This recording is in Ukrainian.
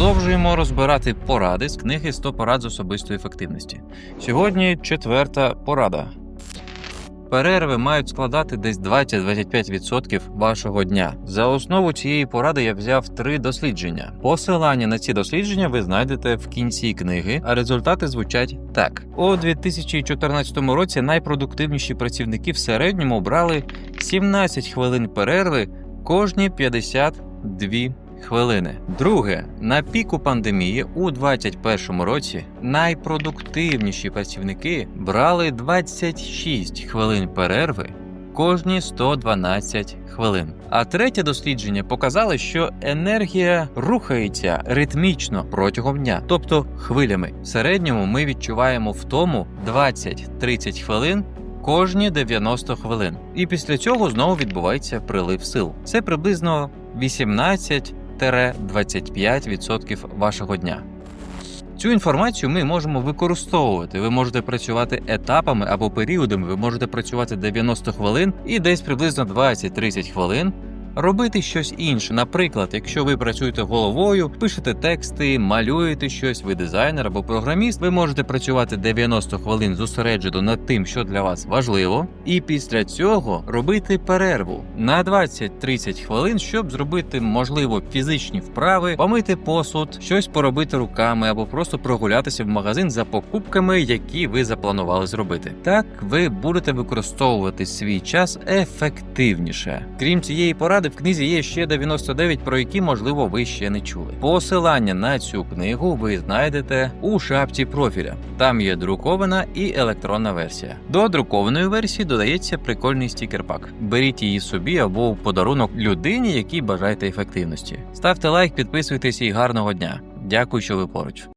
Продовжуємо розбирати поради з книги «100 порад з особистої ефективності. Сьогодні четверта порада. Перерви мають складати десь 20-25% вашого дня. За основу цієї поради я взяв три дослідження. Посилання на ці дослідження ви знайдете в кінці книги, а результати звучать так: у 2014 році найпродуктивніші працівники в середньому брали 17 хвилин перерви кожні 52 хвилини. Друге, на піку пандемії у 2021 році найпродуктивніші працівники брали 26 хвилин перерви кожні 112 хвилин. А третє дослідження показало, що енергія рухається ритмічно протягом дня, тобто хвилями. В середньому ми відчуваємо втому 20-30 хвилин. Кожні 90 хвилин, і після цього знову відбувається прилив сил. Це приблизно 18-25% вашого дня. Цю інформацію ми можемо використовувати. Ви можете працювати етапами або періодами. Ви можете працювати 90 хвилин і десь приблизно 20-30 хвилин. Робити щось інше. Наприклад, якщо ви працюєте головою, пишете тексти, малюєте щось, ви дизайнер або програміст, ви можете працювати 90 хвилин зосереджено над тим, що для вас важливо, і після цього робити перерву на 20-30 хвилин, щоб зробити, можливо, фізичні вправи, помити посуд, щось поробити руками або просто прогулятися в магазин за покупками, які ви запланували зробити. Так ви будете використовувати свій час ефективніше. Крім цієї поради, в книзі є ще 99, про які, можливо, ви ще не чули. Посилання на цю книгу ви знайдете у шапці профіля. Там є друкована і електронна версія. До друкованої версії додається прикольний стікер-пак. Беріть її собі або в подарунок людині, якій бажаєте ефективності. Ставте лайк, підписуйтесь і гарного дня. Дякую, що ви поруч.